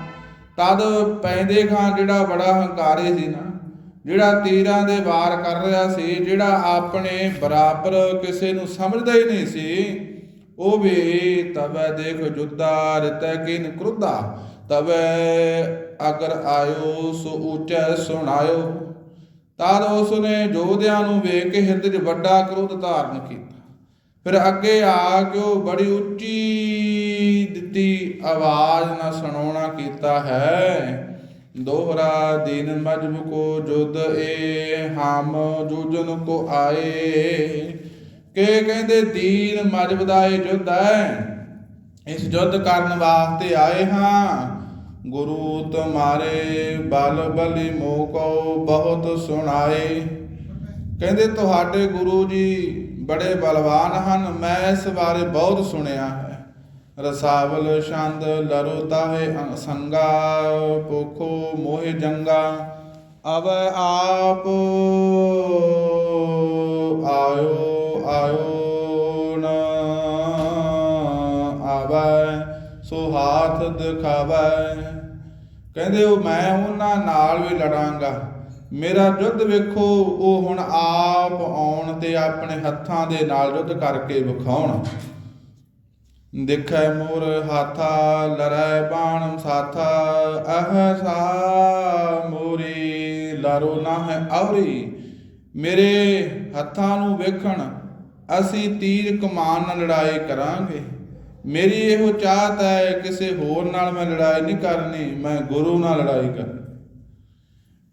ਤਦ ਪੈਂਦੇ ਖਾਨ ਜਿਹੜਾ ਬੜਾ ਹੰਕਾਰੀ ਸੀ ਨਾ, ਜਿਹੜਾ ਤੀਰਾਂ ਦੇ ਵਾਰ ਕਰ ਰਿਹਾ ਸੀ, ਜਿਹੜਾ ਆਪਣੇ ਬਰਾਬਰ ਕਿਸੇ ਨੂੰ ਸਮਝਦਾ ਹੀ ਨਹੀਂ ਸੀ, ਉਹ ਵੀ ਤਬੈ ਦੇਖ ਜੁੱਦਾ, ਰਿਤੈ ਕਿਨ ਕ੍ਰੁੱਧਾ। ਤਬੈ ਅਗਰ ਆਇਓ, ਸੋ ਉੱਚੈ ਸੁਣਾਇਓ। ਤਦ ਉਸ ਨੇ ਜੋਧਿਆਂ ਨੂੰ ਵੇਖ ਕੇ ਹਿਰਦੇ 'ਚ ਵੱਡਾ ਕ੍ਰੋਧ ਧਾਰਨ ਕੀਤਾ। ਫਿਰ ਅੱਗੇ ਆ ਕੇ ਉਹ ਬੜੀ ਉੱਚੀ ਦਿੱਤੀ ਆਵਾਜ਼ ਨਾਲ ਸੁਣਾਉਣਾ ਕੀਤਾ ਹੈ, ਦੋਹਰਾ ਦੀਨ ਮਜਬ ਕੋ ਜੁਦ ਏ, ਹਮ ਜੂਜਨ ਕੋ ਆਏ। ਕੇ ਕਹਿੰਦੇ, ਦੀਨ ਮਜਬ ਦਾ ਇਹ ਜੁੱਧ ਹੈ। ਇਸ ਜੁੱਧ ਕਰਨ ਵਾਸਤੇ ਆਏ ਹਾਂ। ਗੁਰੂ ਤੁਮਾਰੇ ਬਲ ਬਲੀ ਮੋਕੋ ਬਹੁਤ ਸੁਣਾਏ। ਕਹਿੰਦੇ, ਤੁਹਾਡੇ ਗੁਰੂ ਜੀ ਬੜੇ ਬਲਵਾਨ ਹਨ, ਮੈਂ ਇਸ ਬਾਰੇ ਬਹੁਤ ਸੁਣਿਆ ਹੈ। ਰਸਾਵਲ ਛੰਦ ਲਰੋ ਤਾਹੇ ਸੰਗਾ ਪੋਖੋ ਮੋਹਿ ਜੰਗਾ, ਅਵ ਆਪ ਆਇਓ ਆਇਓ। ਹਾਥ ਦਿਖਾਵੈ। ਕਹਿੰਦੇ ਉਹ ਮੈਂ ਉਹਨਾਂ ਨਾਲ ਵੀ ਲੜਾਂਗਾ। ਮੇਰਾ ਯੁੱਧ ਵੇਖੋ, ਉਹ ਹੁਣ ਆਪ ਆਉਣ ਤੇ ਆਪਣੇ ਹੱਥਾਂ ਦੇ ਨਾਲ ਯੁੱਧ ਕਰਕੇ ਵਿਖਾਉਣ। ਦੇਖੈ ਮੋਰ ਹਾਥਾ ਲੜੈ ਬਾਣ ਸਾਥਾ, ਅਹ ਸਾ ਮੋਰੀ, ਲਰੋ ਨਾ ਹੈ ਔਰੀ ਮੇਰੇ ਹੱਥਾਂ ਨੂੰ ਵੇਖਣ, ਅਸੀਂ ਤੀਰ ਕਮਾਨ ਨਾਲ ਲੜਾਈ ਕਰਾਂਗੇ। ਮੇਰੀ ਇਹੋ ਚਾਹਤ ਹੈ ਕਿਸੇ ਹੋਰ ਨਾਲ ਮੈਂ ਲੜਾਈ ਨਹੀਂ ਕਰਨੀ, ਮੈਂ ਗੁਰੂ ਨਾਲ ਲੜਾਈ ਕਰਨੀ।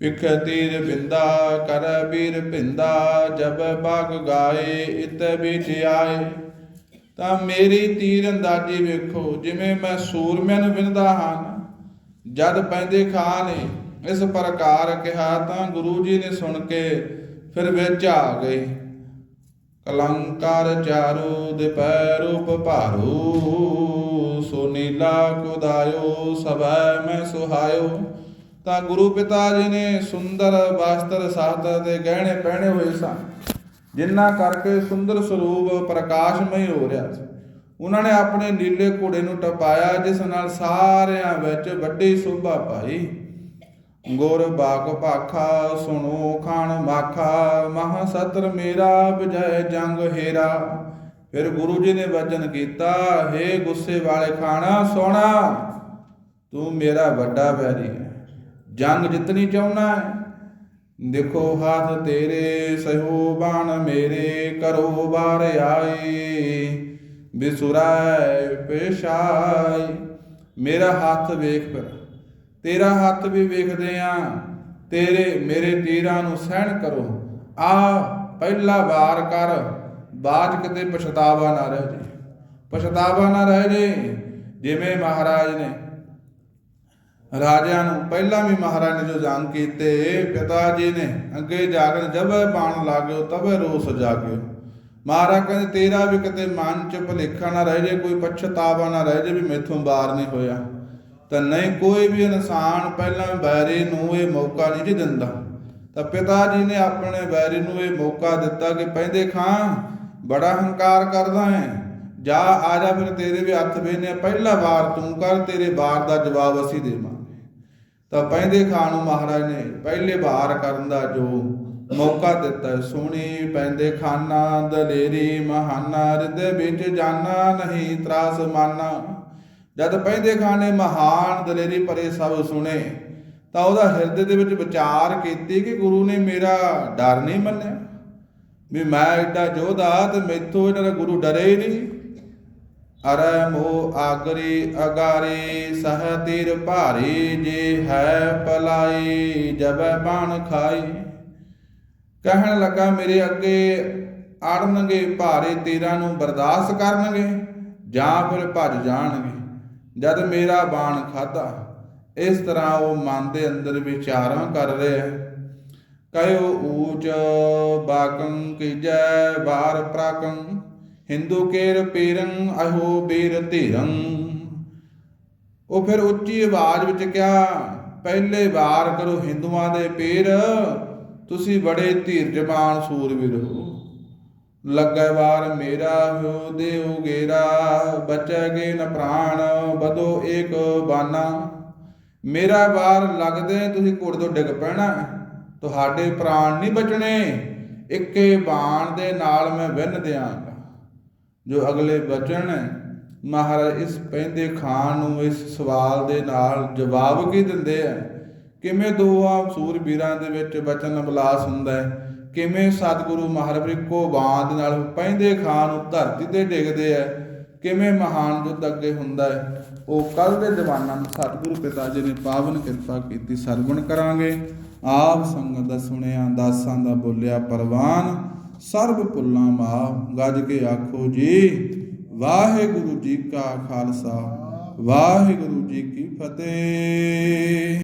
ਵਿਖ ਤੀਰ ਬਿੰਦਾ, ਕਰ ਵੀਰ ਭਿੰਦਾ, ਜਬ ਬਾਗ ਗਾਏ, ਇਤ ਵਿੱਚ ਆਏ। ਤਾਂ ਮੇਰੀ ਤੀਰ ਅੰਦਾਜ਼ੀ ਵੇਖੋ, ਜਿਵੇਂ ਮੈਂ ਸੂਰਮਿਆਂ ਨੂੰ ਵਿੰਦਾ ਹਾਂ ਜਦ ਪੈਂਦੇ ਖਾਂ ਨੇ ਇਸ ਪ੍ਰਕਾਰ ਕਿਹਾ ਤਾਂ ਗੁਰੂ ਜੀ ਨੇ ਸੁਣ ਕੇ ਫਿਰ ਵਿੱਚ ਆ ਗਏ। ਕਲੰਕਾਰ ਚਾਰੂ ਦਿਪੈ ਰੂਪ ਭਾਰੂ ਸੋ ਕੁਦਾਇਓ ਸਭੈ ਮੈਂ ਸੁਹਾਇਓ। ਤਾਂ ਗੁਰੂ ਪਿਤਾ ਜੀ ਨੇ ਸੁੰਦਰ ਵਸਤਰ ਸਾਧ ਦੇ ਗਹਿਣੇ ਪਹਿਣੇ ਹੋਏ ਸਨ ਜਿੰਨਾ ਕਰਕੇ ਸੁੰਦਰ ਸਰੂਪ ਪ੍ਰਕਾਸ਼ਮਈ ਹੋ ਰਿਹਾ ਸੀ। ਉਹਨਾਂ ਨੇ ਆਪਣੇ ਨੀਲੇ ਘੋੜੇ ਨੂੰ ਟਪਾਇਆ, ਜਿਸ ਨਾਲ ਸਾਰਿਆਂ ਵਿੱਚ ਵੱਡੀ ਸ਼ੋਭਾ ਪਾਈ। ਗੁਰ ਬਾਗ ਭਾਖਾ, ਸੁਣੋ ਖਾਨ ਮਾਖਾ, ਮਹਾ ਸਤਰ ਮੇਰਾ ਵਿਜੈ ਜੰਗ ਹੇਰਾ। ਫਿਰ ਗੁਰੂ ਜੀ ਨੇ ਵਚਨ ਕੀਤਾ, ਹੇ ਗੁੱਸੇ ਵਾਲੇ ਖਾਣਾ, ਸੋਣਾ, ਤੂੰ ਮੇਰਾ ਵੱਡਾ ਵੈਰੀ ਹੈ। ਜੰਗ ਜਿੱਤਣੀ ਚਾਹੁੰਦਾ ਹੈ, ਦੇਖੋ ਹੱਥ ਤੇਰੇ ਸਹੋ ਬਾਣ ਮੇਰੇ, ਕਰੋ ਬਾਰ ਆਏ। ਬਿਸੁਰਾਇ ਪੇਸ਼ਾਈ ਮੇਰਾ ਹੱਥ ਵੇਖ ਫਿਰ। ਤੇਰਾ ਹੱਥ ਵੀ ਵੇਖਦੇ ਆ, ਤੇਰੇ ਮੇਰੇ ਤੀਰਾਂ ਨੂੰ ਸਹਿਣ ਕਰੋ। ਆ ਪਹਿਲਾ ਵਾਰ ਕਰ ਬਾਅਦ ਕਿਤੇ ਪਛਤਾਵਾ ਨਾ ਰਹਿ ਜੇ। ਪਛਤਾਵਾ ਨਾ ਰਹਿ ਜੇ, ਜਿਵੇਂ ਮਹਾਰਾਜ ਨੇ। ਰਾਜਿਆਂ ਨੂੰ ਪਹਿਲਾਂ ਵੀ ਮਹਾਰਾਜ ਨੇ ਜੋ ਜੰਗ ਕੀਤੇ, ਪਿਤਾ ਜੀ ਨੇ ਅੱਗੇ ਜਾ ਕੇ ਜਬੇ ਬਾਣ ਲਾਗਿਓ, ਤਬੇ ਰੋਸ ਜਾਗਿਓ। ਮਹਾਰਾਜ ਕਹਿੰਦੇ, ਤੇਰਾ ਵੀ ਕਿਤੇ ਮਨ ਚ ਭੁਲੇਖਾ ਨਾ ਰਹਿ ਜੇ, ਕੋਈ ਪਛਤਾਵਾ ਨਾ ਰਹਿ ਜੇ ਵੀ ਮੈਥੋਂ ਬਾਰ ਨਹੀਂ ਹੋਇਆ। ਤਾਂ ਨਹੀਂ ਕੋਈ ਵੀ ਇਨਸਾਨ ਪਹਿਲਾਂ ਬੈਰੀ ਨੂੰ ਇਹ ਮੌਕਾ ਨਹੀਂ ਦਿੰਦਾ। ਤਾਂ ਪਿਤਾ ਜੀ ਨੇ ਆਪਣੇ ਬੈਰੀ ਨੂੰ ਇਹ ਮੌਕਾ ਦਿੱਤਾ ਕਿ ਪੈਂਦੇ ਖਾਂ ਬੜਾ ਹੰਕਾਰ ਕਰਦਾ ਹੈ। ਜਾ ਆ ਜਾ ਫਿਰ ਤੇਰੇ ਵੀ ਹੱਥ ਵੇਨੇ ਪਹਿਲਾ ਵਾਰ ਤੂੰ ਕਰ, ਤੇਰੇ ਵਾਰ ਦਾ ਜਵਾਬ ਅਸੀਂ ਦੇਵਾਂਗੇ। ਤਾਂ ਪੈਂਦੇ ਖਾਂ ਨੂੰ ਮਹਾਰਾਜ ਨੇ ਪਹਿਲੇ ਵਾਰ ਕਰਨ ਦਾ ਜੋ ਮੌਕਾ ਦਿੱਤਾ। ਹੈ। ਸੁਣੀ ਪੈਂਦੇ ਖਾਨਾ ਦਲੇਰੀ ਮਹਾਨਾ ਹਿਰਦੇ ਵਿੱਚ ਜਾਨਾ ਨਹੀਂ, ਤਰਾਸ ਮਾਨਾ। ਜਦ ਪੈਂਦੇ ਖਾਨ ਨੇ ਮਹਾਨ ਦਲੇਰੀ ਪਰੇ ਸਭ ਸੁਣੇ, ਤਾਂ ਉਹਦਾ ਹਿਰਦੇ ਦੇ ਵਿੱਚ ਵਿਚਾਰ ਕੀਤੀ ਕਿ ਗੁਰੂ ਨੇ ਮੇਰਾ ਡਰ ਨਹੀਂ ਮੰਨਿਆ। ਵੀ ਮੈਂ ਐਡਾ ਯੋਧਾ ਤੇ ਮੈਥੋਂ ਇਹਨਾਂ ਦਾ ਗੁਰੂ ਡਰੇ ਹੀ ਨਹੀਂ। ਅਰੈ ਮੋ ਆਗਰੀ ਅਗਾਰੀ, ਸਹ ਤੀਰ ਭਾਰੇ, ਜੇ ਹੈ ਪਲਾਈ ਜਬੈ ਬਾਣ ਖਾਈ। ਕਹਿਣ ਲੱਗਾ, ਮੇਰੇ ਅੱਗੇ ਆੜਨਗੇ ਭਾਰੇ ਤੀਰਾਂ ਨੂੰ ਬਰਦਾਸ਼ਤ ਕਰਨਗੇ, ਜਾਂ ਫਿਰ ਭੱਜ ਜਾਣਗੇ। ਜਦ ਮੇਰਾ ਬਾਣ ਖਾਦਾ ਇਸ ਤਰ੍ਹਾਂ ਉਹ ਮਨ ਦੇ ਅੰਦਰ ਵਿਚਾਰਾਂ ਕਰ ਰਿਹਾ ਹੈ। ਕਯੋ ਊਚ ਬਾਕੰ ਕੀਜੈ ਬਾਰ ਪ੍ਰਾਕੰ, ਹਿੰਦੂ ਕੇਰ ਪੀਰੰ, ਅਹੋ ਬੀਰ ਧੀਰੰ। ਉਹ ਫਿਰ ਉੱਚੀ ਆਵਾਜ਼ ਵਿੱਚ ਕਿਹਾ, ਪਹਿਲੇ ਵਾਰ ਕਰੋ ਹਿੰਦੂਆਂ ਦੇ ਪੀਰ, ਤੁਸੀਂ ਬੜੇ ਧੀਰਜਮਾਨ ਸੂਰਵੀਰ ਹੋ। ਲੱਗੈ ਵਾਰ ਮੇਰਾ ਹੋ ਦੇਉ ਗੇਰਾ ਬਚੈਗੇ ਨ ਪ੍ਰਾਣ, ਬਦੋ ਏਕ ਬਾਨਾ। ਮੇਰਾ ਵਾਰ ਲੱਗਦੇ ਤੁਸੀਂ ਘੋੜੇ ਤੋਂ ਡਿੱਗ ਪੈਣਾ ਤੁਹਾਡੇ ਪ੍ਰਾਣ ਨਹੀਂ ਬਚਣੇ, ਇੱਕੇ ਬਾਣ ਦੇ ਨਾਲ ਮੈਂ ਵਿੰਨ ਦਿਆਂਗਾ। ਜੋ ਅਗਲੇ ਬਚਨ ਮਹਾਰਾਜ ਇਸ ਪੈਂਦੇ ਖਾਨ ਨੂੰ ਇਸ ਸਵਾਲ ਦੇ ਨਾਲ ਜਵਾਬ ਕੀ ਦਿੰਦੇ ਆ ਕਿਵੇਂ ਦੋ ਦੋਹਾਂ ਸੂਰਬੀਰਾਂ ਦੇ ਵਿੱਚ ਬਚਨ ਅਬਲਾਸ ਹੁੰਦਾ ਹੈ? ਕਿਵੇਂ ਸਤਿਗੁਰੂ ਮਹਾਰਾਜ ਇੱਕੋ ਬਾਣ ਨਾਲ ਪੈਂਦੇ ਖਾਨ ਨੂੰ ਧਰਤੀ ਤੇ ਡਿੱਗਦੇ ਆ ਕਿਵੇਂ ਮਹਾਨ ਯੁੱਧ ਅੱਗੇ ਹੁੰਦਾ ਹੈ ਉਹ ਕੱਲ ਦੇ ਦੀਵਾਨਾਂ ਨੂੰ ਸਤਿਗੁਰੂ ਪਿਤਾ ਜੀ ਨੇ ਪਾਵਨ ਕਿਰਪਾ ਕੀਤੀ ਸਰਵਣ ਕਰਾਂਗੇ। ਆਪ ਸੰਗਤ ਦਾ ਸੁਣਿਆ, ਦਾਸਾਂ ਦਾ ਬੋਲਿਆ ਪਰਵਾਨ, ਸਰਬ ਪੁੱਲਾਂ ਮਾਫ, ਗੱਜ ਕੇ ਆਖੋ ਜੀ, ਵਾਹਿਗੁਰੂ ਜੀ ਕਾ ਖਾਲਸਾ, ਵਾਹਿਗੁਰੂ ਜੀ ਕੀ ਫਤਿਹ।